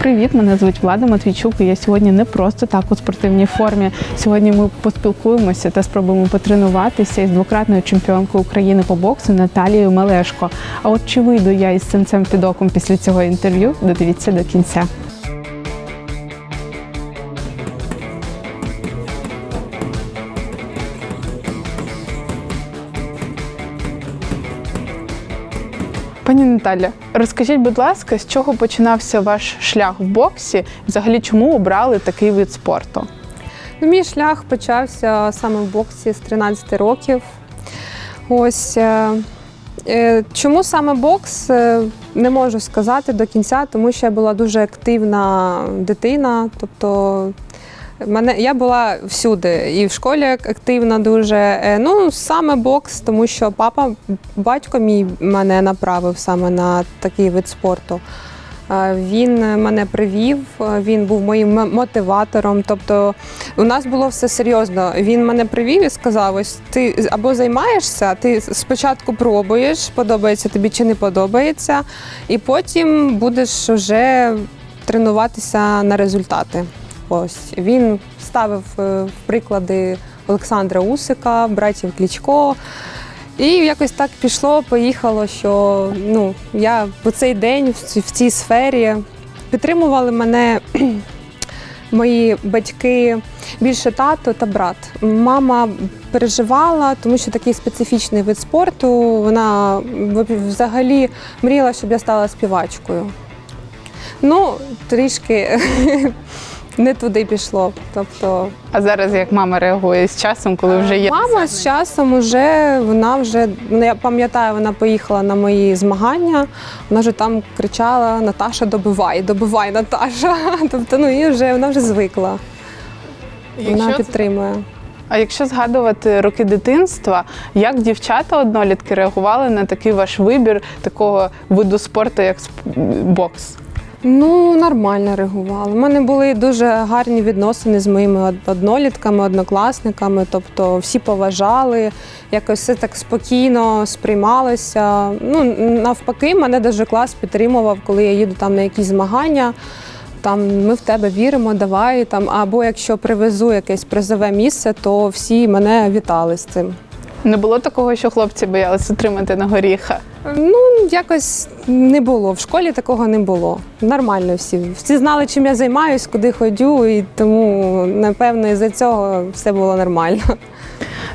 Привіт, мене звуть Влада Матвійчук. і Я сьогодні не просто так у спортивній формі. Сьогодні ми поспілкуємося та спробуємо потренуватися із двократною чемпіонкою України по боксу Наталією Мелешко. А от чи вийду я із синцем під оком після цього інтерв'ю? Додивіться до кінця. Пані Наталя, розкажіть, будь ласка, з чого починався ваш шлях в боксі? Взагалі, чому обрали такий вид спорту? Ну, Мій шлях почався саме в боксі з 13 років. Ось е, е, чому саме бокс, е, не можу сказати до кінця, тому що я була дуже активна дитина. Тобто мене, я була всюди, і в школі активна дуже. Е, Ну, саме бокс, тому що папа, батько мій мене направив саме на такий вид спорту. Е, Він мене привів, е, він був моїм мотиватором. Тобто у нас було все серйозно. Він мене привів і сказав: ось ти або займаєшся, ти спочатку пробуєш, подобається тобі чи не подобається, і потім будеш вже тренуватися на результати. Ось він ставив е, в приклади Олександра Усика, братів Клічко. І якось так пішло, поїхало, що ну, я в цей день в цій сфері підтримували мене мої батьки, більше тато та брат. Мама переживала, тому що такий специфічний вид спорту. Вона взагалі мріяла, щоб я стала співачкою. Ну, трішки не туди пішло. Тобто А зараз як мама реагує з часом, коли вже є Мама з часом вже вона вже ну, я пам'ятаю, вона поїхала на мої змагання. Вона вже там кричала: Наташа, добивай, добивай, Наташа. Тобто, ну і вже вона вже звикла. Вона Якщо це- підтримує. А якщо згадувати роки дитинства, як дівчата однолітки реагували на такий ваш вибір такого виду спорту, як сп- бокс? Ну, нормально реагували. У мене були дуже гарні відносини з моїми однолітками, однокласниками. Тобто всі поважали, якось все так спокійно сприймалося. Ну, навпаки, мене даже клас підтримував, коли я їду там на якісь змагання. Там ми в тебе віримо, давай там. Або якщо привезу якесь призове місце, то всі мене вітали з цим. Не було такого, що хлопці боялися отримати на горіха. Ну, якось не було. В школі такого не було. Нормально всі. Всі знали, чим я займаюсь, куди ходжу, і тому, напевно, із-за цього все було нормально.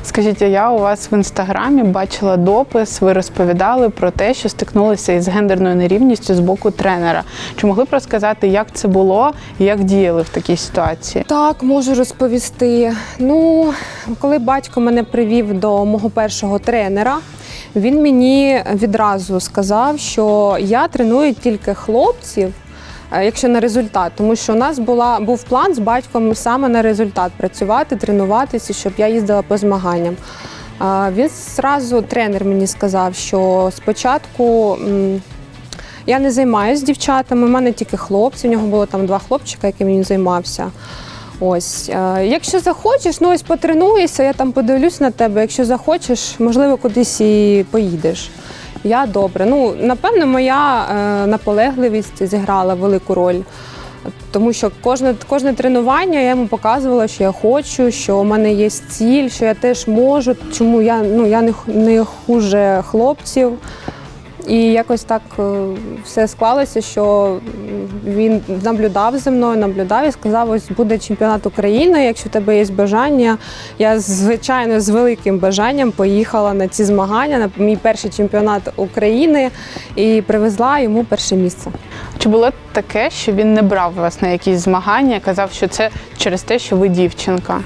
Скажіть, а я у вас в інстаграмі бачила допис. Ви розповідали про те, що стикнулися із гендерною нерівністю з боку тренера. Чи могли б розказати, як це було і як діяли в такій ситуації? Так, можу розповісти. Ну, коли батько мене привів до мого першого тренера, він мені відразу сказав, що я треную тільки хлопців. е, Якщо на результат, тому що у нас була був план з батьком саме на результат працювати, тренуватися, щоб я їздила по змаганням. Він зразу тренер мені сказав, що спочатку я не займаюся дівчатами, у мене тільки хлопці. У нього було там два хлопчика, якими він займався. Ось, е, якщо захочеш, ну ось потренуєшся, я там подивлюсь на тебе. Якщо захочеш, можливо, кудись і поїдеш. Я добре. Ну, напевно, моя е, наполегливість зіграла велику роль. Тому що кожне, кожне тренування я йому показувала, що я хочу, що у мене є ціль, що я теж можу, чому я, ну, я не, не хуже хлопців. І якось так е, все склалося, що він наблюдав за мною, наблюдав і сказав: ось буде чемпіонат України. Якщо в тебе є бажання, я звичайно з великим бажанням поїхала на ці змагання, на мій перший чемпіонат України і привезла йому перше місце. Чи було таке, що він не брав вас на якісь змагання, казав, що це через те, що ви дівчинка?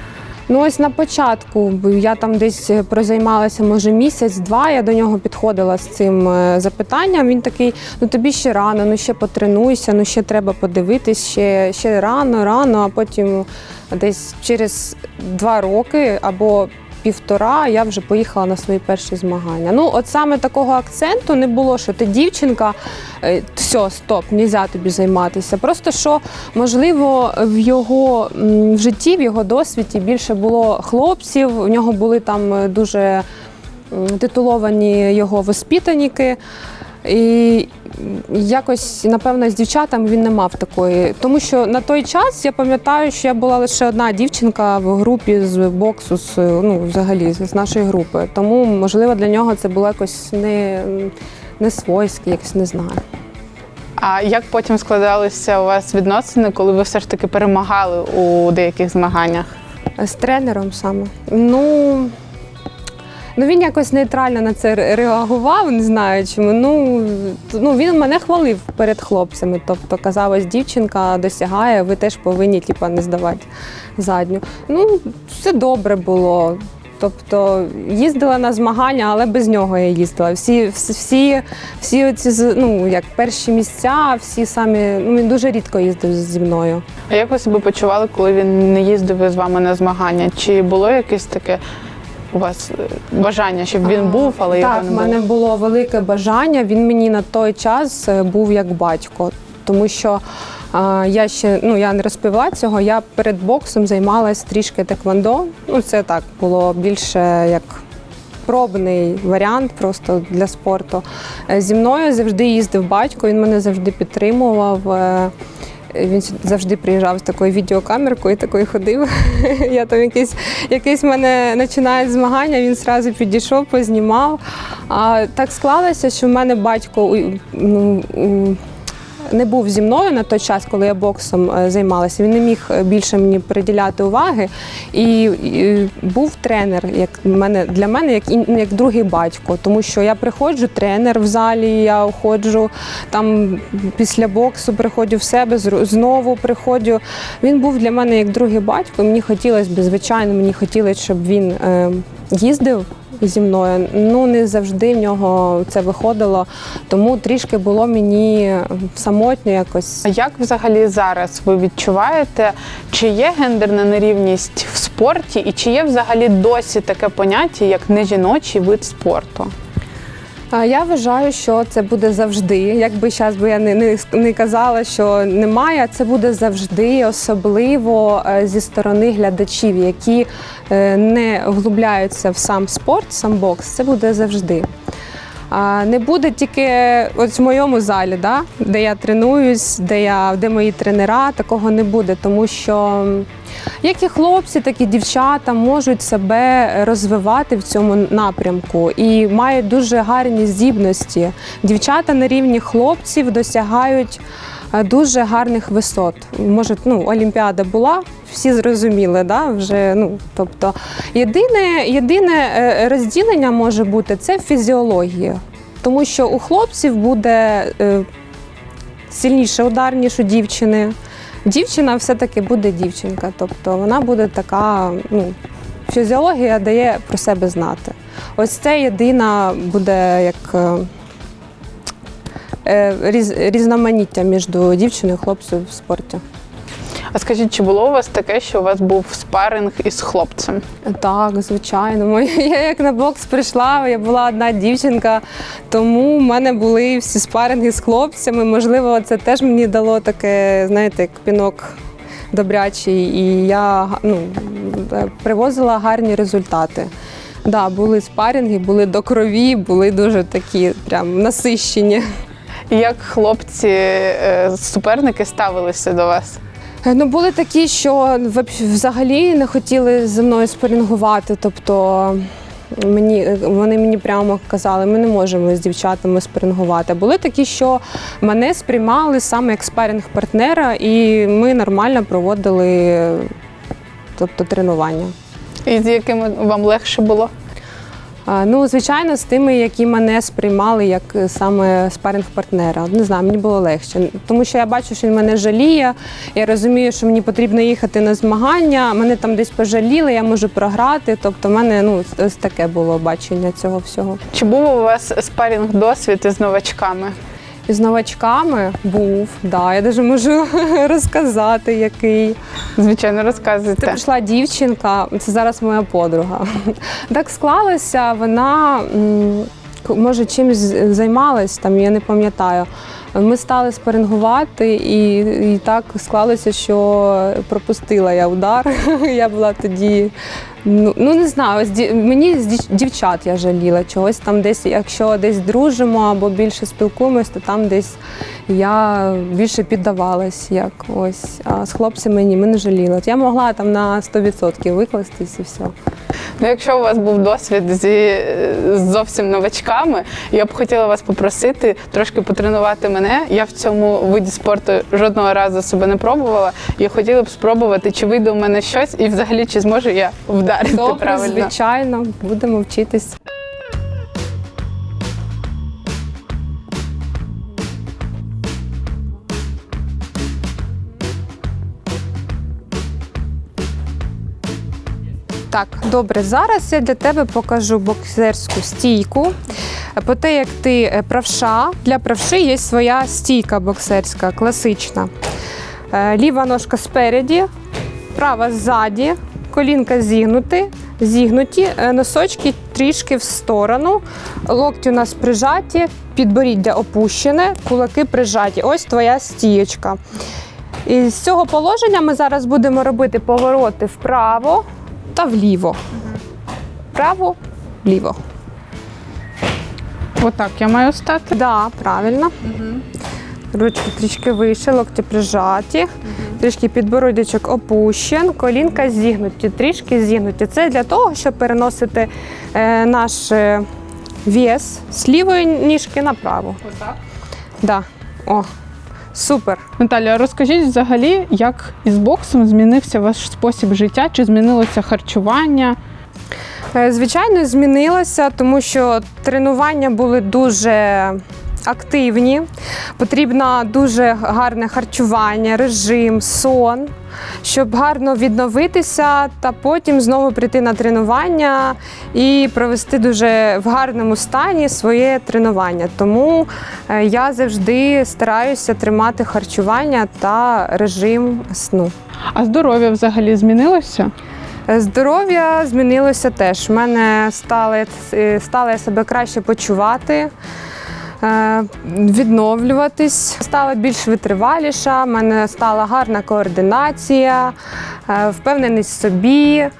Ну ось на початку я там десь прозаймалася, може місяць-два. Я до нього підходила з цим е, запитанням. Він такий: ну тобі ще рано, ну ще потренуйся, ну ще треба подивитись, ще, ще рано, рано, а потім десь через два роки або півтора я вже поїхала на свої перші змагання. Ну, от саме такого акценту не було, що ти дівчинка, е, все, стоп, нельзя тобі займатися. Просто що, можливо, в його в житті, в його досвіді більше було хлопців, у нього були там е, дуже титуловані його воспитаніки. І якось, напевно, з дівчатами він не мав такої. Тому що на той час я пам'ятаю, що я була лише одна дівчинка в групі з боксу, з, ну, взагалі, з нашої групи. Тому, можливо, для нього це було якось не, не свойське, якось не знаю. А як потім складалися у вас відносини, коли ви все ж таки перемагали у деяких змаганнях? З тренером саме. Ну, ну він якось нейтрально на це реагував, не знаю чому. Ну, ну він мене хвалив перед хлопцями. Тобто казав, ось дівчинка досягає, ви теж повинні типа, не здавати задню. Ну, все добре було. Тобто їздила на змагання, але без нього я їздила. Всі, всі, всі, оці ну, як перші місця, всі самі ну, він дуже рідко їздив зі мною. А як ви себе почували, коли він не їздив з вами на змагання? Чи було якесь таке у вас е, бажання, щоб він був, але так, його не в мене було велике бажання. Він мені на той час е, був як батько, тому що а, я ще ну я не розповіла цього. Я перед боксом займалась трішки теквондо. Ну це так було більше як. Пробний варіант просто для спорту. Е, Зі мною завжди їздив батько, він мене завжди підтримував. Він завжди приїжджав з такою відеокамеркою, такою ходив. Я там якийсь, якийсь мене починають змагання, він одразу підійшов, познімав. А так склалося, що в мене батько ну, не був зі мною на той час, коли я боксом е, займалася. Він не міг е, більше мені приділяти уваги. І, і був тренер як мене для мене, як як другий батько, тому що я приходжу, тренер в залі, я уходжу там після боксу, приходжу в себе, знову приходжу. Він був для мене як другий батько. Мені хотілося б, звичайно, мені хотілося, щоб він е, їздив зі мною. Ну не завжди в нього це виходило, тому трішки було мені самотньо якось. А як взагалі зараз ви відчуваєте, чи є гендерна нерівність в спорті, і чи є взагалі досі таке поняття, як нежіночий вид спорту? Я вважаю, що це буде завжди. Якби зараз би я не, не, не казала, що немає, це буде завжди, особливо е, зі сторони глядачів, які не вглубляються в сам спорт, сам бокс. Це буде завжди. Не буде тільки от в моєму залі, да, де я тренуюсь, де я де мої тренера, такого не буде, тому що як і хлопці, так і дівчата можуть себе розвивати в цьому напрямку і мають дуже гарні здібності. Дівчата на рівні хлопців досягають е, дуже гарних висот. Може, ну, Олімпіада була, всі зрозуміли, да? вже, ну, тобто, єдине, єдине е, розділення може бути це фізіологія. Тому що у хлопців буде е, сильніше удар, ніж у дівчини. Дівчина все-таки буде дівчинка, тобто вона буде така, ну, фізіологія дає про себе знати. Ось це єдина буде як е, е, різноманіття між дівчиною і хлопцем в спорті. А скажіть, чи було у вас таке, що у вас був спаринг із хлопцем? Так, звичайно. Я як на бокс прийшла, я була одна дівчинка, тому в мене були всі спаринги з хлопцями. Можливо, це теж мені дало таке, знаєте, як пінок добрячий, і я ну, е, привозила гарні результати. Да, були спаринги, були до крові, були дуже такі прям насищені. Як хлопці, е, суперники ставилися до вас? Е, Ну, були такі, що взагалі не хотіли зі мною спорінгувати. Тобто мені, вони мені прямо казали, ми не можемо з дівчатами спорингувати. Були такі, що мене сприймали саме як спарінг-партнера, і ми нормально проводили тобто, тренування. І з якими вам легше було? Ну, звичайно, з тими, які мене сприймали як е, саме спаринг-партнера. Не знаю, мені було легше. Тому що я бачу, що він мене жаліє. Я розумію, що мені потрібно їхати на змагання. Мене там десь пожаліли, я можу програти. Тобто, в мене ну ось таке було бачення цього всього. Чи був у вас спарінг досвід із новачками? З новачками був, да, я навіть можу розказати, який. Звичайно, розказуйте. Ти прийшла дівчинка, це зараз моя подруга. Так склалося, вона може чимось займалась, там я не пам'ятаю. Ми стали спарингувати, і, і так склалося, що пропустила я удар. Я була тоді. Ну, ну не знаю, з мені з дівчат я жаліла чогось там десь, якщо десь дружимо або більше спілкуємось, то там десь я більше піддавалась, як ось. А з хлопцями ні, ми не жаліли. От Я могла там на 100% викластись і все. Ну, якщо у вас був досвід зі з зовсім новачками, я б хотіла вас попросити трошки потренувати мене. Я в цьому виді спорту жодного разу себе не пробувала. Я хотіла б спробувати, чи вийде у мене щось, і взагалі чи зможу я вдарити Добре, правильно. звичайно, будемо вчитись. Так, добре, зараз я для тебе покажу боксерську стійку. По те, як ти е, правша, для правши є своя стійка боксерська, класична. Е, Ліва ножка спереді, права ззаді, колінка зігнуті, зігнуті, е, носочки трішки в сторону, локті у нас прижаті, підборіддя опущене, кулаки прижаті. Ось твоя стієчка. І з цього положення ми зараз будемо робити повороти вправо та вліво. Вправо, вліво. Отак я маю стати. Да, правильно. Ручки трішки вище, локті прижаті, трішки підбородячок опущен, колінка зігнуті, трішки зігнуті. Це для того, щоб переносити е, наш е, вес з лівої ніжки на праву. Отак. Да. О, супер. Наталя, розкажіть взагалі, як із боксом змінився ваш спосіб життя? Чи змінилося харчування? Е, Звичайно, змінилося, тому що тренування були дуже активні. Потрібно дуже гарне харчування, режим, сон, щоб гарно відновитися та потім знову прийти на тренування і провести дуже в гарному стані своє тренування. Тому е, я завжди стараюся тримати харчування та режим сну. А здоров'я взагалі змінилося? Е, Здоров'я змінилося теж. У мене стали, е, стала я себе краще почувати, відновлюватись, стала більш витриваліша, в мене стала гарна координація, е, впевненість в собі. е,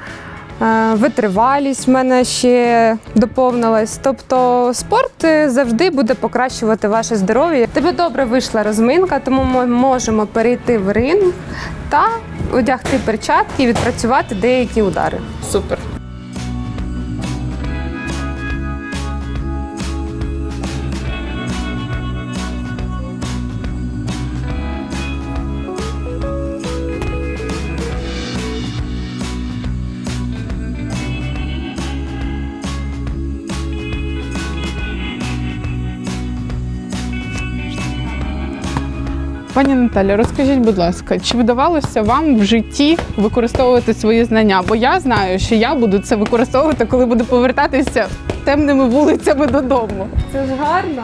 Витривалість в мене ще доповнилась. Тобто спорт е, завжди буде покращувати ваше здоров'я. Тебе добре вийшла розминка, тому ми можемо перейти в ринг та одягти перчатки і відпрацювати деякі удари. Супер. Пані Наталі, розкажіть, будь ласка, чи вдавалося вам в житті використовувати свої знання? Бо я знаю, що я буду це використовувати, коли буду повертатися темними вулицями додому. Це ж гарно.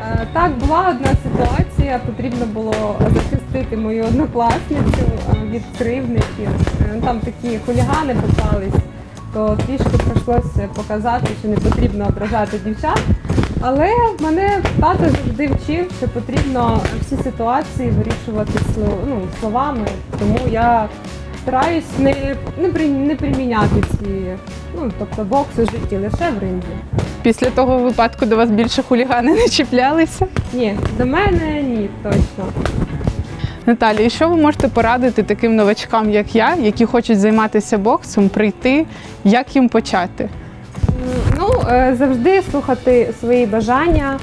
Е, Так, була одна ситуація, потрібно було захистити мою однокласницю е, від кривдників. Е, Там такі хулігани попались, то трішки прийшлося показати, що не потрібно ображати дівчат. Але мене тато завжди вчив, що потрібно всі ситуації вирішувати ну, словами, тому я стараюсь не, не, при- не приміняти ці, ну, тобто бокс у житті лише в ринзі. Після того випадку до вас більше хулігани не чіплялися. Ні, до мене ні, точно. Наталі, і що ви можете порадити таким новачкам, як я, які хочуть займатися боксом, прийти, як їм почати? Е, завжди слухати свої бажання.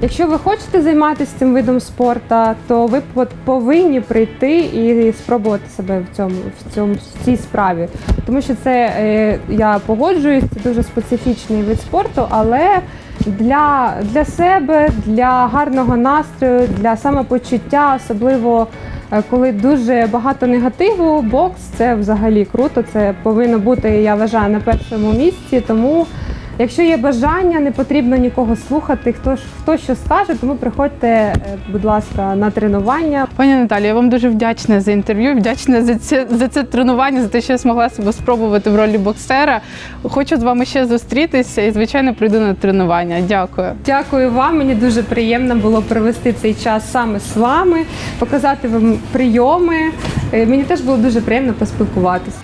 Якщо ви хочете займатися цим видом спорту, то ви по- повинні прийти і спробувати себе в цьому, в цьому в цій справі. Тому що це е, я погоджуюсь, це дуже специфічний вид спорту, але для, для себе, для гарного настрою, для самопочуття, особливо е, коли дуже багато негативу, бокс це взагалі круто. Це повинно бути, я вважаю, на першому місці. Тому Якщо є бажання, не потрібно нікого слухати. Хто ж хто що скаже, тому приходьте, е, будь ласка, на тренування. Пані Наталі, я вам дуже вдячна за інтерв'ю, вдячна за це за це тренування, за те, що я змогла себе спробувати в ролі боксера. Хочу з вами ще зустрітися і, звичайно, прийду на тренування. Дякую. Дякую вам. Мені дуже приємно було провести цей час саме з вами, показати вам прийоми. Е, Мені теж було дуже приємно поспілкуватися.